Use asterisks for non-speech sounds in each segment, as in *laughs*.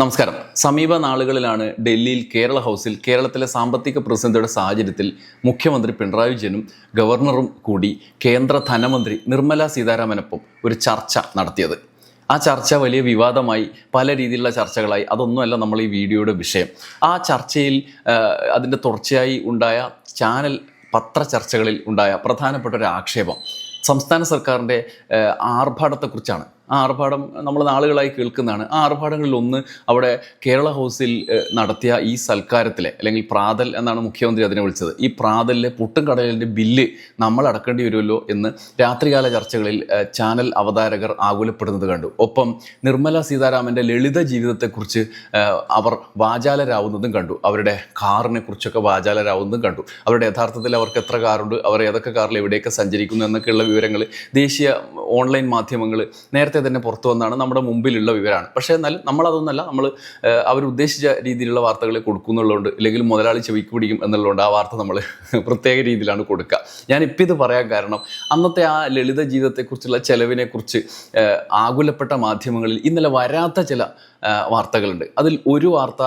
നമസ്കാരം. സമീപ നാളുകളിലാണ് ഡൽഹിയിൽ കേരള ഹൗസിൽ കേരളത്തിലെ സാമ്പത്തിക പ്രതിസന്ധിയുടെ സാഹചര്യത്തിൽ മുഖ്യമന്ത്രി പിണറായി വിജയനും ഗവർണറും കൂടി കേന്ദ്ര ധനമന്ത്രി നിർമ്മല സീതാരാമനൊപ്പം ഒരു ചർച്ച നടത്തിയത്. ആ ചർച്ച വലിയ വിവാദമായി പല രീതിയിലുള്ള ചർച്ചകളായി. അതൊന്നുമല്ല നമ്മൾ ഈ വീഡിയോയുടെ വിഷയം. ആ ചർച്ചയിൽ അതിന്റെ തുടർച്ചയായി ഉണ്ടായ ചാനൽ പത്ര ചർച്ചകളിൽ ഉണ്ടായ പ്രധാനപ്പെട്ട ഒരു ആക്ഷേപം സംസ്ഥാന സർക്കാരിന്റെ ആർഭാടത്തെക്കുറിച്ചാണ്. ആ ആർഭാടം നമ്മൾ നാളുകളായി കേൾക്കുന്നതാണ്. ആ ആർഭാടങ്ങളിൽ ഒന്ന് അവിടെ കേരള ഹൗസിൽ നടത്തിയ ഈ സൽക്കാരത്തിലെ അല്ലെങ്കിൽ പ്രാതൽ എന്നാണ് മുഖ്യമന്ത്രി അതിനെ വിളിച്ചത് ഈ പ്രാതലിലെ പുട്ടും കടലിന്റെ ബില്ല് നമ്മൾ അടക്കേണ്ടി വരുമല്ലോ എന്ന് രാത്രികാല ചർച്ചകളിൽ ചാനൽ അവതാരകർ ആകുലപ്പെടുന്നത് കണ്ടു. ഒപ്പം നിർമ്മല സീതാരാമന്റെ ലളിത ജീവിതത്തെക്കുറിച്ച് അവർ വാചാലരാവുന്നതും കണ്ടു. അവരുടെ കാറിനെ കുറിച്ചൊക്കെ വാചാലരാവുന്നതും കണ്ടു. അവരുടെ യഥാർത്ഥത്തിൽ അവർക്ക് എത്ര കാറുണ്ട് അവർ ഏതൊക്കെ കാറിൽ എവിടെയൊക്കെ സഞ്ചരിക്കുന്നു എന്നൊക്കെയുള്ള വിവരങ്ങൾ ദേശീയ ഓൺലൈൻ മാധ്യമങ്ങൾ നേരത്തെ തന്നെ പുറത്തു വന്നാണ് നമ്മുടെ മുമ്പിലുള്ള വിവരമാണ് പക്ഷേ എന്നാലും നമ്മളതൊന്നല്ല നമ്മൾ അവരുദ്ദേശിച്ച രീതിയിലുള്ള വാർത്തകൾ കൊടുക്കുന്നുള്ളതുകൊണ്ട് അല്ലെങ്കിൽ മുതലാളി ചെവിക്ക് പിടിക്കും എന്നുള്ളതുകൊണ്ട് ആ വാർത്ത നമ്മൾ *laughs* പ്രത്യേക രീതിയിലാണ് കൊടുക്കുക. ഇപ്പം ഇത് പറയാൻ കാരണം അന്നത്തെ ആ ലളിത ജീവിതത്തെക്കുറിച്ചുള്ള ചെലവിനെക്കുറിച്ച് ആകുലപ്പെട്ട മാധ്യമങ്ങളിൽ ഇന്നലെ വരാത്ത ചില വാർത്തകളുണ്ട്. അതിൽ ഒരു വാർത്ത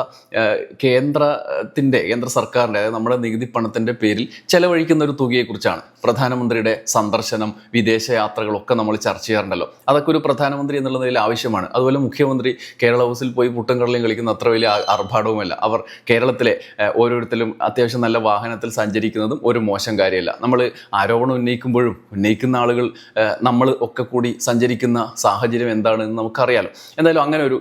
കേന്ദ്രത്തിന്റെ കേന്ദ്ര സർക്കാരിന്റെ അതായത് നമ്മുടെ നികുതി പണത്തിന്റെ പേരിൽ ചെലവഴിക്കുന്ന ഒരു തുകയെക്കുറിച്ചാണ്. പ്രധാനമന്ത്രിയുടെ സന്ദർശനം വിദേശ യാത്രകളൊക്കെ നമ്മൾ ചർച്ച ചെയ്യാറുണ്ടല്ലോ. അതൊക്കെ ഒരു പ്രധാനമന്ത്രി എന്നുള്ള നിലയിൽ ആവശ്യമാണ്. അതുപോലെ മുഖ്യമന്ത്രി കേരള ഹൗസിൽ പോയി പുട്ടും കടലയും കളിക്കുന്ന അത്ര വലിയ ആർഭാടവുമല്ല അവർ കേരളത്തിലെ ഓരോരുത്തരും അത്യാവശ്യം നല്ല വാഹനത്തിൽ സഞ്ചരിക്കുന്നതും ഒരു മോശം കാര്യമല്ല. നമ്മൾ ആരോപണം ഉന്നയിക്കുമ്പോഴും ഉന്നയിക്കുന്ന ആളുകൾ നമ്മൾ ഒക്കെ കൂടി സഞ്ചരിക്കുന്ന സാഹചര്യം എന്താണെന്ന് നമുക്കറിയാലോ. എന്തായാലും അങ്ങനെ ഒരു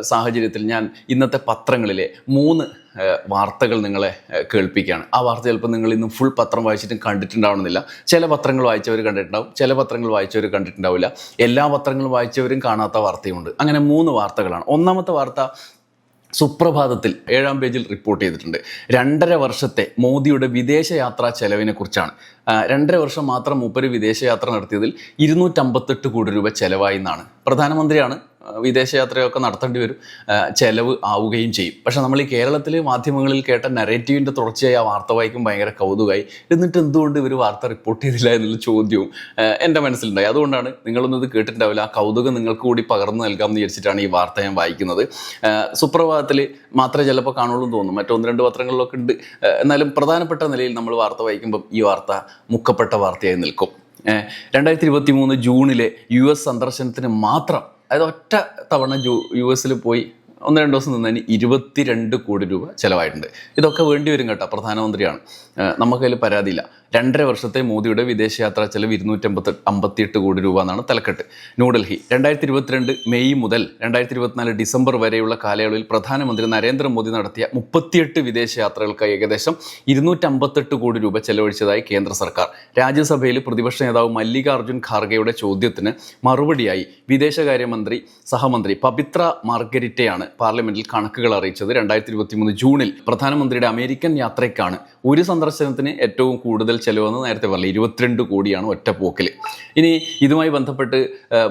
സാഹചര്യത്തിൽ ഞാൻ ഇന്നത്തെ പത്രങ്ങളിലെ മൂന്ന് വാർത്തകൾ നിങ്ങളെ കേൾപ്പിക്കുകയാണ്. ആ വാർത്ത ചിലപ്പോൾ നിങ്ങൾ ഇന്നും ഫുൾ പത്രം വായിച്ചിട്ടും കണ്ടിട്ടുണ്ടാവണമെന്നില്ല. ചില പത്രങ്ങൾ വായിച്ചവർ കണ്ടിട്ടുണ്ടാവും ചില പത്രങ്ങൾ വായിച്ചവർ കണ്ടിട്ടുണ്ടാവില്ല. എല്ലാ പത്രങ്ങളും വായിച്ചവരും കാണാത്ത വാർത്തയുമുണ്ട്. അങ്ങനെ മൂന്ന് വാർത്തകളാണ്. ഒന്നാമത്തെ വാർത്ത സുപ്രഭാതത്തിൽ ഏഴാം പേജിൽ റിപ്പോർട്ട് ചെയ്തിട്ടുണ്ട്. രണ്ടര വർഷത്തെ മോദിയുടെ വിദേശയാത്രാ ചെലവിനെ കുറിച്ചാണ് രണ്ടര വർഷം മാത്രം മൂപ്പര് വിദേശയാത്ര നടത്തിയതിൽ ഇരുന്നൂറ്റമ്പത്തെട്ട് കോടി രൂപ ചെലവായി എന്നാണ്. പ്രധാനമന്ത്രിയാണ് വിദേശയാത്രയൊക്കെ നടത്തേണ്ടി വരും. ചിലവ് ആവുകയും ചെയ്യും. പക്ഷേ നമ്മൾ ഈ കേരളത്തിലെ മാധ്യമങ്ങളിൽ കേട്ട നെറേറ്റീവിന്റെ തുടർച്ചയായി ആ വാർത്ത വായിക്കും ഭയങ്കര കൗതുകമായി. എന്നിട്ട് എന്തുകൊണ്ട് ഇവർ വാർത്ത റിപ്പോർട്ട് ചെയ്തില്ല എന്നുള്ള ചോദ്യവും എന്റെ മനസ്സിലുണ്ടായി. അതുകൊണ്ടാണ് നിങ്ങളൊന്നും ഇത് കേട്ടിട്ടുണ്ടാവില്ല. ആ കൗതുകം നിങ്ങൾക്ക് കൂടി പകർന്നു നൽകാമെന്ന് വിചാരിച്ചിട്ടാണ് ഈ വാർത്ത ഞാൻ വായിക്കുന്നത്. സുപ്രഭാതത്തിൽ മാത്രമേ ചിലപ്പോൾ കാണുള്ളൂ എന്ന് തോന്നും മറ്റൊന്ന് രണ്ട് പത്രങ്ങളിലൊക്കെ ഉണ്ട്. എന്നാലും പ്രധാനപ്പെട്ട നിലയിൽ നമ്മൾ വാർത്ത വായിക്കുമ്പോൾ ഈ വാർത്ത മുക്കപ്പെട്ട വാർത്തയായി നിൽക്കും. രണ്ടായിരത്തി ഇരുപത്തി മൂന്ന് ജൂണിലെ യു എസ് സന്ദർശനത്തിന് മാത്രം അതായത് ഒറ്റ തവണ യു എസിൽ പോയി ഒന്ന് രണ്ട് ദിവസം നിന്നതിന് ഇരുപത്തിരണ്ട് കോടി രൂപ ചിലവായിട്ടുണ്ട്. ഇതൊക്കെ വേണ്ടി വരും കേട്ടോ പ്രധാനമന്ത്രിയാണ്. നമുക്കതിൽ പരാതിയില്ല. രണ്ടര വർഷത്തെ മോദിയുടെ വിദേശയാത്രാ ചെലവ് ഇരുന്നൂറ്റമ്പത്തി അമ്പത്തിയെട്ട് കോടി രൂപ എന്നാണ് തലക്കെട്ട്. ന്യൂഡൽഹി രണ്ടായിരത്തി ഇരുപത്തിരണ്ട് മെയ് മുതൽ രണ്ടായിരത്തി ഇരുപത്തിനാല് ഡിസംബർ വരെയുള്ള കാലയളവിൽ പ്രധാനമന്ത്രി നരേന്ദ്രമോദി നടത്തിയ മുപ്പത്തിയെട്ട് വിദേശയാത്രകൾക്കായി ഏകദേശം ഇരുന്നൂറ്റമ്പത്തെട്ട് കോടി രൂപ ചെലവഴിച്ചതായി കേന്ദ്ര സർക്കാർ. രാജ്യസഭയിൽ പ്രതിപക്ഷ നേതാവ് മല്ലികാർജുൻ ഖാർഗെയുടെ ചോദ്യത്തിന് മറുപടിയായി വിദേശകാര്യമന്ത്രി സഹമന്ത്രി പബിത്ര മാർഗരിറ്റയാണ് പാർലമെന്റിൽ കണക്കുകൾ അറിയിച്ചത്. രണ്ടായിരത്തി ഇരുപത്തി മൂന്ന് ജൂണിൽ പ്രധാനമന്ത്രിയുടെ അമേരിക്കൻ യാത്രയ്ക്കാണ്. ഒരു സന്ദർശനത്തിന് ഏറ്റവും കൂടുതൽ ചെലവെന്ന് നേരത്തെ പറഞ്ഞു ഇരുപത്തിരണ്ട് കോടിയാണ് ഒറ്റ പോക്കിൽ. ഇനി ഇതുമായി ബന്ധപ്പെട്ട്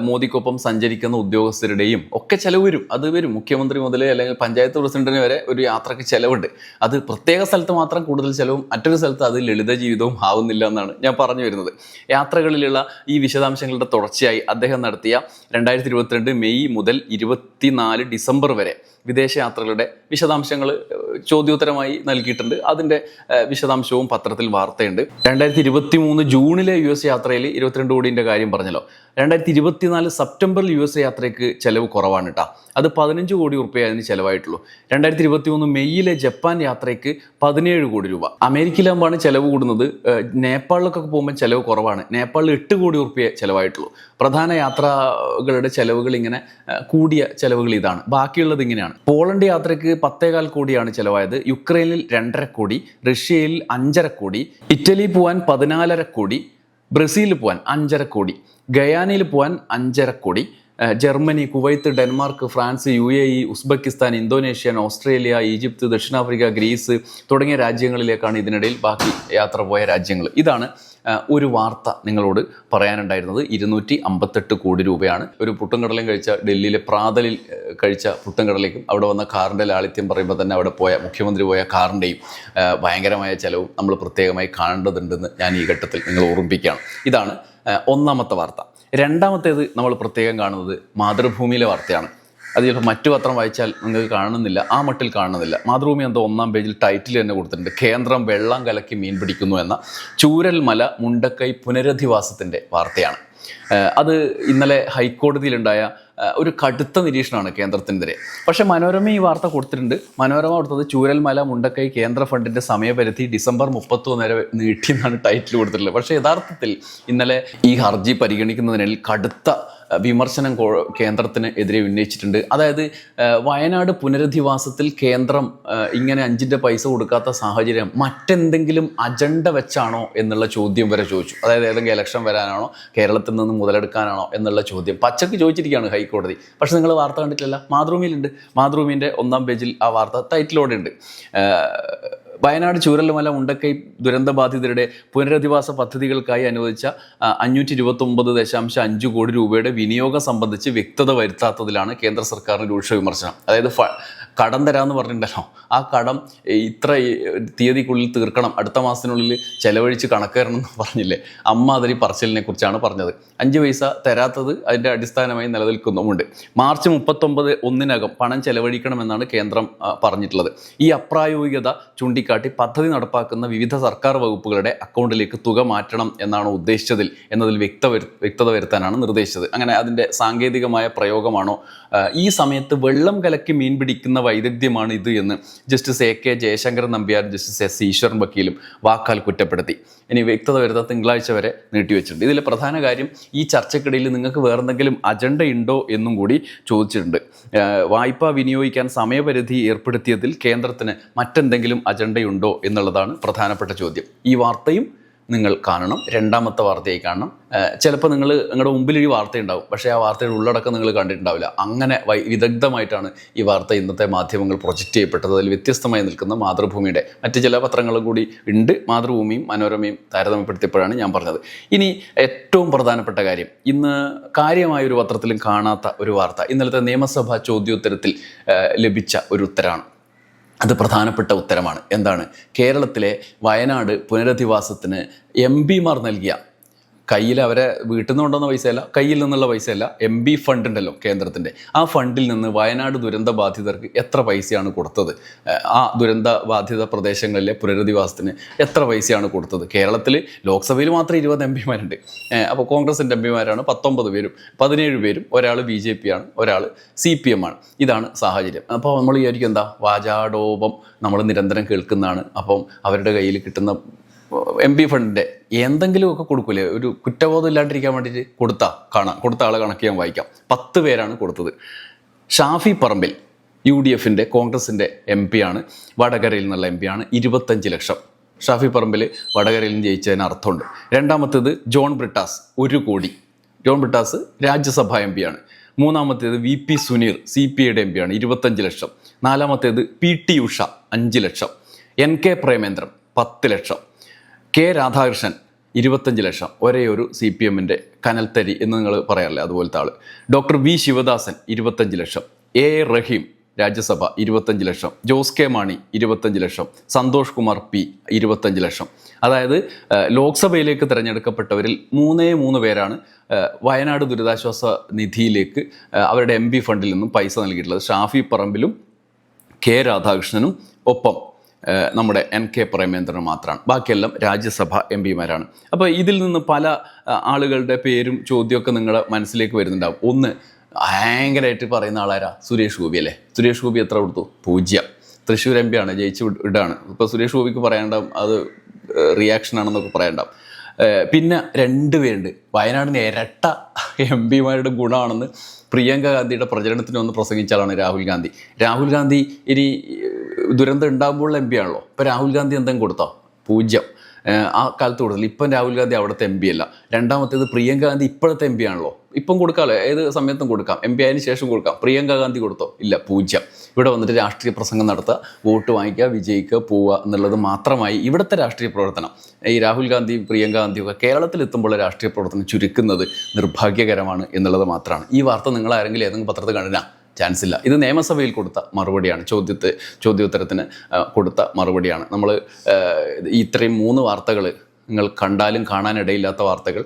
മോദിക്കൊപ്പം സഞ്ചരിക്കുന്ന ഉദ്യോഗസ്ഥരുടെയും ഒക്കെ ചെലവ് വരും. അത് വരും. മുഖ്യമന്ത്രി മുതൽ അല്ലെങ്കിൽ പഞ്ചായത്ത് പ്രസിഡന്റിന് വരെ ഒരു യാത്രയ്ക്ക് ചെലവുണ്ട്. അത് പ്രത്യേക സ്ഥലത്ത് മാത്രം കൂടുതൽ ചെലവും മറ്റൊരു സ്ഥലത്ത് അത് ലളിത ജീവിതവും ആവുന്നില്ല എന്നാണ് ഞാൻ പറഞ്ഞു വരുന്നത്. യാത്രകളിലുള്ള ഈ വിശദാംശങ്ങളുടെ തുടർച്ചയായി അദ്ദേഹം നടത്തിയ രണ്ടായിരത്തി മെയ് മുതൽ ഇരുപത്തിനാല് ഡിസംബർ വരെ വിദേശയാത്രകളുടെ വിശദാംശങ്ങൾ ചോദ്യോത്തരമായി നൽകിയിട്ടുണ്ട്. അതിന്റെ വിശദാംശവും പത്രത്തിൽ വാർത്തയുണ്ട്. രണ്ടായിരത്തി ഇരുപത്തി മൂന്ന് ജൂണിലെ യു എസ് യാത്രയിൽ ഇരുപത്തിരണ്ട് കോടിന്റെ കാര്യം പറഞ്ഞല്ലോ. രണ്ടായിരത്തി ഇരുപത്തിനാല് സെപ്റ്റംബറിൽ യു എസ് യാത്രയ്ക്ക് ചിലവ് കുറവാണ് കേട്ടോ അത് പതിനഞ്ച് കോടി റുപ്യ അതിന് ചിലവായിട്ടുള്ളൂ. രണ്ടായിരത്തി ഇരുപത്തി മൂന്ന് മെയ്യിലെ ജപ്പാൻ യാത്രയ്ക്ക് പതിനേഴ് കോടി രൂപ. അമേരിക്കയിലാകുമ്പോഴാണ് ചിലവ് കൂടുന്നത്. നേപ്പാളിലൊക്കെ പോകുമ്പോൾ ചെലവ് കുറവാണ്. നേപ്പാളിൽ എട്ട് കോടി റുപ്യ ചിലവായിട്ടുള്ളൂ. പ്രധാന യാത്രകളുടെ ചിലവുകൾ ഇങ്ങനെ കൂടിയ ചിലവുകൾ ഇതാണ്. ബാക്കിയുള്ളത് ഇങ്ങനെയാണ്. പോളണ്ട് യാത്രയ്ക്ക് പത്തേകാൽ കോടിയാണ് ചെലവായത്. യുക്രൈനിൽ രണ്ടര കോടി റഷ്യയിൽ അഞ്ചര കോടി ഇറ്റലി പോവാൻ പതിനാലര കോടി ബ്രസീലിൽ പോവാൻ അഞ്ചര കോടി ഗയാനയിൽ പോവാൻ അഞ്ചര കോടി Germany Kuwait Denmark France U A E Uzbekistan Indonesia Australia Egypt ദക്ഷിണാഫ്രിക്ക ഗ്രീസ് തുടങ്ങിയ രാജ്യങ്ങളിലേക്കാണ് ഇതിനിടയിൽ ബാക്കി യാത്ര പോയ രാജ്യങ്ങൾ. ഇതാണ് ഒരു വാർത്ത നിങ്ങളോട് പറയാനുണ്ടായിരുന്നത്. ഇരുന്നൂറ്റി അമ്പത്തെട്ട് കോടി രൂപയാണ്. ഒരു പുട്ടുംകടലയും കഴിച്ച ഡൽഹിയിലെ പ്രാതലിൽ കഴിച്ച പുട്ടുംകടലേക്കും അവിടെ വന്ന കാറിന്റെ ലാളിത്യം പറയുമ്പോൾ തന്നെ അവിടെ പോയ മുഖ്യമന്ത്രി പോയ കാറിന്റെയും ഭയങ്കരമായ ചിലവും നമ്മൾ പ്രത്യേകമായി കാണേണ്ടതുണ്ടെന്ന് ഞാൻ ഈ ഘട്ടത്തിൽ നിങ്ങൾ ഓർമ്മിപ്പിക്കുകയാണ്. ഇതാണ് ഒന്നാമത്തെ വാർത്ത. രണ്ടാമത്തേത് നമ്മൾ പ്രത്യേകം കാണുന്നത് മാതൃഭൂമിയിലെ വാർത്തയാണ്. അത് ചിലപ്പോൾ മറ്റു പത്രം വായിച്ചാൽ നിങ്ങൾക്ക് കാണുന്നില്ല ആ മട്ടിൽ കാണുന്നില്ല. മാതൃഭൂമി എന്തോ ഒന്നാം പേജിൽ ടൈറ്റിൽ തന്നെ കൊടുത്തിട്ടുണ്ട് കേന്ദ്രം വെള്ളം കലക്കി മീൻ പിടിക്കുന്നു എന്ന ചൂരൽ മല മുണ്ടക്കൈ പുനരധിവാസത്തിന്റെ വാർത്തയാണ്. അത് ഇന്നലെ ഹൈക്കോടതിയിലുണ്ടായ ഒരു കടുത്ത നിരീക്ഷണമാണ് കേന്ദ്രത്തിനെതിരെ. പക്ഷേ മനോരമ ഈ വാർത്ത കൊടുത്തിട്ടുണ്ട്. മനോരമ കൊടുത്തത് ചൂരൽമല മുണ്ടക്കൈ കേന്ദ്ര ഫണ്ടിന്റെ സമയപരിധി ഡിസംബർ മുപ്പത്തൊന്ന് വരെ നീട്ടി എന്നാണ് ടൈറ്റിൽ കൊടുത്തിട്ടുള്ളത്. പക്ഷേ യഥാർത്ഥത്തിൽ ഇന്നലെ ഈ ഹർജി പരിഗണിക്കുന്നതിനിൽ കടുത്ത വിമർശനം കേന്ദ്രത്തിന് എതിരെ ഉന്നയിച്ചിട്ടുണ്ട്. അതായത് വയനാട് പുനരധിവാസത്തിൽ കേന്ദ്രം ഇങ്ങനെ അഞ്ചിന്റെ പൈസ കൊടുക്കാത്ത സാഹചര്യം മറ്റെന്തെങ്കിലും അജണ്ട വെച്ചാണോ എന്നുള്ള ചോദ്യം വരെ ചോദിച്ചു. അതായത് ഏതെങ്കിലും ഇലക്ഷൻ വരാനാണോ കേരളത്തിൽ നിന്ന് മുതലെടുക്കാനാണോ എന്നുള്ള ചോദ്യം. പച്ചക്ക് ചോദിച്ചിരിക്കുകയാണ് ഹൈക്കോടതി. പക്ഷെ നിങ്ങൾ വാർത്ത കണ്ടിട്ടില്ല? മാതൃഭൂമിയിലുണ്ട്. മാതൃഭൂമിന്റെ ഒന്നാം പേജിൽ ആ വാർത്ത ടൈറ്റിലോടെ ഉണ്ട് വയനാട് ചൂരൽമല ഉണ്ടക്കൈ ദുരന്തബാധിതരുടെ പുനരധിവാസ പദ്ധതികൾക്കായി അനുവദിച്ച അഞ്ഞൂറ്റി ഇരുപത്തൊമ്പത് ദശാംശം അഞ്ച് കോടി രൂപയുടെ വിനിയോഗം സംബന്ധിച്ച് വ്യക്തത വരുത്താത്തതിലാണ് കേന്ദ്ര സർക്കാരിന് രൂക്ഷ വിമർശനം. അതായത് കടം തരാമെന്ന് പറഞ്ഞിട്ടുണ്ടല്ലോ. ആ കടം ഇത്ര തീയതിക്കുള്ളിൽ തീർക്കണം. അടുത്ത മാസത്തിനുള്ളിൽ ചെലവഴിച്ച് കണക്കേറണം എന്ന് പറഞ്ഞില്ലേ? അമ്മ അതിരി പറച്ചിലിനെ കുറിച്ചാണ് പറഞ്ഞത്. അഞ്ച് പൈസ തരാത്തത് അതിന്റെ അടിസ്ഥാനമായി നിലനിൽക്കുന്നുമുണ്ട്. മാർച്ച് മുപ്പത്തൊമ്പത് ഒന്നിനകം പണം ചെലവഴിക്കണമെന്നാണ് കേന്ദ്രം പറഞ്ഞിട്ടുള്ളത്. ഈ അപ്രായോഗികത ചൂണ്ടിക്കാട്ടി പദ്ധതി നടപ്പാക്കുന്ന വിവിധ സർക്കാർ വകുപ്പുകളുടെ അക്കൗണ്ടിലേക്ക് തുക മാറ്റണം എന്നാണ് ഉദ്ദേശിച്ചതിൽ എന്നതിൽ വ്യക്ത വ്യക്തത വരുത്താനാണ് നിർദ്ദേശിച്ചത്. അങ്ങനെ അതിന്റെ സാങ്കേതികമായ പ്രയോഗമാണോ? ഈ സമയത്ത് വെള്ളം കലക്കി മീൻ പിടിക്കുന്ന വൈദഗ്ധ്യമാണ് ഇത് എന്ന് justice A K Jayasankaran Nambiar justice S Eswaran വക്കീലും വാക്കാൽ കുറ്റപ്പെടുത്തി. ഇനി വ്യക്തത വരുത്താൻ തിങ്കളാഴ്ച വരെ നീട്ടിവെച്ചിട്ടുണ്ട് ഇതിലെ പ്രധാന കാര്യം ഈ ചർച്ചക്കിടയിൽ നിങ്ങൾക്ക് വേറെന്തെങ്കിലും അജണ്ട ഉണ്ടോ എന്നും കൂടി ചോദിച്ചിട്ടുണ്ട്. വായ്പ വിനിയോഗിക്കാൻ സമയപരിധി ഏർപ്പെടുത്തിയതിൽ കേന്ദ്രത്തിന് മറ്റെന്തെങ്കിലും അജണ്ടയുണ്ടോ എന്നുള്ളതാണ് പ്രധാനപ്പെട്ട ചോദ്യം. ഈ വാർത്തയും നിങ്ങൾ കാണണം. രണ്ടാമത്തെ വാർത്തയായി കാണണം. ചിലപ്പോൾ നിങ്ങൾ നിങ്ങളുടെ മുമ്പിൽ ഈ വാർത്തയുണ്ടാവും. പക്ഷേ ആ വാർത്തയുടെ ഉള്ളടക്കം നിങ്ങൾ കണ്ടിട്ടുണ്ടാവില്ല. അങ്ങനെ വൈ വിദഗ്ധമായിട്ടാണ് ഈ വാർത്ത ഇന്നത്തെ മാധ്യമങ്ങൾ പ്രൊജക്റ്റ് ചെയ്യപ്പെട്ടത്. അതിൽ വ്യത്യസ്തമായി നിൽക്കുന്ന മാതൃഭൂമിയുടെ മറ്റ് ചില പത്രങ്ങളും കൂടി ഉണ്ട്. മാതൃഭൂമിയും മനോരമയും താരതമ്യപ്പെടുത്തിയപ്പോഴാണ് ഞാൻ പറഞ്ഞത്. ഇനി ഏറ്റവും പ്രധാനപ്പെട്ട കാര്യം ഇന്ന് കാര്യമായ ഒരു പത്രത്തിലും കാണാത്ത ഒരു വാർത്ത. ഇന്നലത്തെ നിയമസഭാ ചോദ്യോത്തരത്തിൽ ലഭിച്ച ഒരു ഉത്തരമാണ് അത് പ്രധാനപ്പെട്ട ഉത്തരമാണ്. എന്താണ്? കേരളത്തിലെ വയനാട് പുനരധിവാസത്തിന് എം പിമാർ നൽകിയ കയ്യിൽ അവരെ വീട്ടിൽ നിന്ന് കൊണ്ടുവന്ന പൈസയല്ല കയ്യിൽ നിന്നുള്ള പൈസയല്ല എം ബി ഫണ്ട് ഉണ്ടല്ലോ കേന്ദ്രത്തിന്റെ ആ ഫണ്ടിൽ നിന്ന് വയനാട് ദുരന്ത ബാധിതർക്ക് എത്ര പൈസയാണ് കൊടുത്തത്? ആ ദുരന്ത ബാധിത പ്രദേശങ്ങളിലെ പുനരധിവാസത്തിന് എത്ര പൈസയാണ് കൊടുത്തത്? കേരളത്തിൽ ലോക്സഭയിൽ മാത്രം ഇരുപത് എം പിമാരുണ്ട്. അപ്പോൾ കോൺഗ്രസിന്റെ എം പിമാരാണ് പത്തൊമ്പത് പേരും പതിനേഴ് പേരും ഒരാൾ ബി ജെ പി ആണ് ഒരാൾ സി പി എം ആണ്. ഇതാണ് സാഹചര്യം. അപ്പോൾ നമ്മൾ വിചാരിക്കും എന്താ? വാചാടോപം നമ്മൾ നിരന്തരം കേൾക്കുന്നതാണ്. അപ്പം അവരുടെ കയ്യിൽ കിട്ടുന്ന എം പി ഫണ്ടിന്റെ എന്തെങ്കിലുമൊക്കെ കൊടുക്കൂലേ? ഒരു കുറ്റബോധം ഇല്ലാണ്ടിരിക്കാൻ വേണ്ടിയിട്ട് കൊടുത്ത കാണാം കൊടുത്ത ആളെ കണക്ക് ഞാൻ വായിക്കാം. പത്ത് പേരാണ് കൊടുത്തത്. ഷാഫി പറമ്പിൽ യു ഡി എഫിന്റെ കോൺഗ്രസിന്റെ എം പി ആണ്. വടകരയിൽ നിന്നുള്ള എം പി ആണ്. ഇരുപത്തഞ്ച് ലക്ഷം. ഷാഫി പറമ്പിൽ വടകരയിൽ നിന്ന് ജയിച്ചതിന് അർത്ഥമുണ്ട്. രണ്ടാമത്തേത് ജോൺ ബ്രിട്ടാസ് ഒരു കോടി. ജോൺ ബ്രിട്ടാസ് രാജ്യസഭാ എം ആണ്. മൂന്നാമത്തേത് V P Suneer C P ഐയുടെ എം പി ആണ്. ഇരുപത്തഞ്ച് ലക്ഷം. നാലാമത്തേത് പി ടി ഉഷ അഞ്ച് ലക്ഷം. എൻ കെ പ്രേമേന്ദ്രൻ പത്ത് ലക്ഷം. കെ രാധാകൃഷ്ണൻ ഇരുപത്തഞ്ച് ലക്ഷം ഒരേ ഒരു സി പി എമ്മിന്റെ കനൽത്തരി എന്ന് നിങ്ങൾ പറയാറില്ലേ അതുപോലത്തെ ആൾ ഡോക്ടർ വി ശിവദാസൻ ഇരുപത്തഞ്ച് ലക്ഷം എ റഹീം രാജ്യസഭ ഇരുപത്തഞ്ച് ലക്ഷം ജോസ് കെ മാണി ഇരുപത്തഞ്ച് ലക്ഷം സന്തോഷ് കുമാർ പി ഇരുപത്തഞ്ച് ലക്ഷം. അതായത് ലോക്സഭയിലേക്ക് തിരഞ്ഞെടുക്കപ്പെട്ടവരിൽ മൂന്നേ മൂന്ന് പേരാണ് വയനാട് ദുരിതാശ്വാസ നിധിയിലേക്ക് അവരുടെ എം ഫണ്ടിൽ നിന്നും പൈസ നൽകിയിട്ടുള്ളത്. ഷാഫി പറമ്പിലും കെ രാധാകൃഷ്ണനും ഒപ്പം നമ്മുടെ എൻ കെ പ്രേമേന്ദ്രൻ മാത്രമാണ് ബാക്കിയെല്ലാം രാജ്യസഭ എം പിമാരാണ്. അപ്പോൾ ഇതിൽ നിന്ന് പല ആളുകളുടെ പേരും ചോദ്യമൊക്കെ നിങ്ങളുടെ മനസ്സിലേക്ക് വരുന്നുണ്ടാവും. ഒന്ന് ഭയങ്കരമായിട്ട് പറയുന്ന ആളാരാ? സുരേഷ് ഗോപി അല്ലേ? സുരേഷ് ഗോപി എത്ര കൊടുത്തു? പൂജ്യം. തൃശ്ശൂർ എം ആണ് ജയിച്ചു ഇടാണ് ഇപ്പോൾ സുരേഷ് ഗോപിക്ക് പറയാനുണ്ടാവും അത് റിയാക്ഷൻ ആണെന്നൊക്കെ പറയണ്ടാവും പിന്നെ രണ്ട് പേരുണ്ട്. വയനാടിന് ഇരട്ട എം പിമാരുടെ ഗുണമാണെന്ന് പ്രിയങ്ക ഗാന്ധിയുടെ പ്രചരണത്തിന് ഒന്ന് പ്രസംഗിച്ചാലാണ് രാഹുൽ ഗാന്ധി. രാഹുൽ ഗാന്ധി ഇനി ദുരന്തം ഉണ്ടാകുമ്പോൾ എം പി ആണല്ലോ. ഇപ്പോൾ രാഹുൽ ഗാന്ധി എന്തെങ്കിലും കൊടുത്തോ? പൂജ്യം. ആ കാലത്ത് കൊടുത്തില്ല. ഇപ്പം രാഹുൽ ഗാന്ധി അവിടുത്തെ എം പി അല്ല. രണ്ടാമത്തേത് പ്രിയങ്ക ഗാന്ധി ഇപ്പോഴത്തെ എം പി ആണല്ലോ. ഇപ്പം കൊടുക്കാമല്ലോ ഏത് സമയത്തും കൊടുക്കാം. എം പി ആയതിനു ശേഷം കൊടുക്കാം. പ്രിയങ്ക ഗാന്ധി കൊടുത്തോ? ഇല്ല പൂജ്യം. ഇവിടെ വന്നിട്ട് രാഷ്ട്രീയ പ്രസംഗം നടത്തുക വോട്ട് വാങ്ങിക്കുക വിജയിക്കുക പോവുക എന്നുള്ളത് മാത്രമായി ഇവിടുത്തെ രാഷ്ട്രീയ പ്രവർത്തനം. ഈ രാഹുൽ ഗാന്ധി പ്രിയങ്ക ഗാന്ധി ഒക്കെ കേരളത്തിൽ എത്തുമ്പോൾ രാഷ്ട്രീയ പ്രവർത്തനം ചുരുക്കുന്നത് നിർഭാഗ്യകരമാണ് എന്നുള്ളത് മാത്രമാണ്. ഈ വാർത്ത നിങ്ങൾ ആരെങ്കിലും ഏതെങ്കിലും പത്രത്തിൽ കണ്ടിനാ ചാൻസ് ഇല്ല ഇത് നിയമസഭയിൽ കൊടുത്ത മറുപടിയാണ്. ചോദ്യത്തെ ചോദ്യോത്തരത്തിന് കൊടുത്ത മറുപടിയാണ്. നമ്മൾ ഇത്രയും മൂന്ന് വാർത്തകൾ നിങ്ങൾ കണ്ടാലും കാണാനിടയില്ലാത്ത വാർത്തകൾ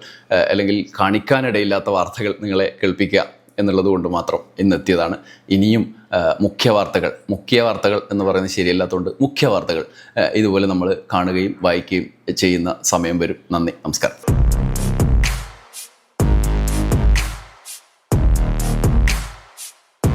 അല്ലെങ്കിൽ കാണിക്കാനിടയില്ലാത്ത വാർത്തകൾ നിങ്ങളെ കേൾപ്പിക്കുക എന്നുള്ളത് കൊണ്ട് മാത്രം ഇന്നെത്തിയതാണ്. ഇനിയും മുഖ്യ വാർത്തകൾ മുഖ്യ വാർത്തകൾ എന്ന് പറയുന്നത് ശരിയല്ലാത്തതുകൊണ്ട് മുഖ്യ വാർത്തകൾ ഇതുപോലെ നമ്മൾ കാണുകയും വായിക്കുകയും ചെയ്യുന്ന സമയം വരും. നന്ദി നമസ്കാരം.